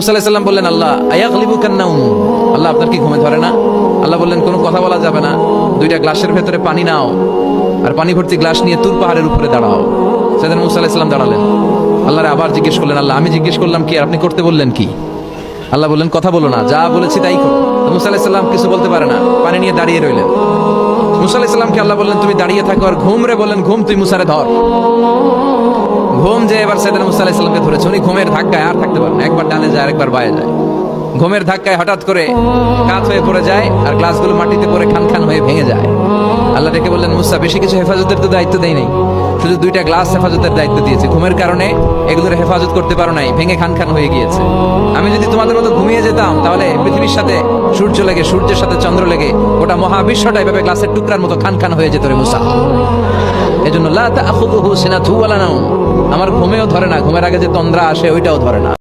মুসা আলাইসাল্লাম বললেন, আল্লাহ আয়াকলিবু কান্নাউম আল্লাহ, আপনার কি ঘুমে ধরে না? আল্লাহ বললেন, কোনো কথা বলা যাবে না। দুইটা গ্লাসের ভেতরে পানি নাও আর পানি ভর্তি গ্লাস নিয়ে তুর পাহাড়ের উপরে দাঁড়াও। সেদিন মুসা দাঁড়ালেন। আল্লাহরে আবার জিজ্ঞেস করলেন, আল্লাহ, আমি জিজ্ঞেস করলাম কি? আর আপনি করতে বললেন কি? আল্লাহ বললেন, কথা বলো না, যা বলেছি তাই করো। তো মুসা আলাইসাল্লাম কিছু বলতে পারে না, পানি নিয়ে দাঁড়িয়ে রইলেন। মুসা আল্লাহ বললেন, তুমি দাঁড়িয়ে থাকো আর ঘুম রে। বললেন, ঘুম, তুই মুসারে ধর। এবার সেদিন মুসা আলাইসাল্লামকে ধরেছে। উনি ঘুমের ধাক্কায় আর থাকতে পারেন একবার ডানে যায়, আরেকবার বায়ে যায়। ঘুমের ধাক্কায় হঠাৎ করে কাত হয়ে পড়ে যায় আর গ্লাসগুলো মাটিতে পড়ে খান খান হয়ে ভেঙে যায়। আল্লাহ ডেকে বললেন, মুসা, বেশি কিছু হেফাজতের তো দায়িত্ব দেই নাই। শুধু দুইটা গ্লাস হেফাজতের দায়িত্ব দিয়েছে। ঘুমের কারণে এগুলোর হেফাজত করতে পারো নাই, ভেঙে খান খান হয়ে গিয়েছে। আমি যদি তোমাদের মতো ঘুমিয়ে যেতাম, তাহলে পৃথিবীর সাথে সূর্য লেগে, সূর্যের সাথে চন্দ্র লেগে গোটা মহাবিশ্বটা এভাবে গ্লাসের টুকরার মতো খান খান হয়ে যেত রে মুসা। ওয়ালা নাওম। আমার ঘুমেও ধরে না ঘুমের আগে যে তন্দ্রা আসে ওইটাও ধরে না।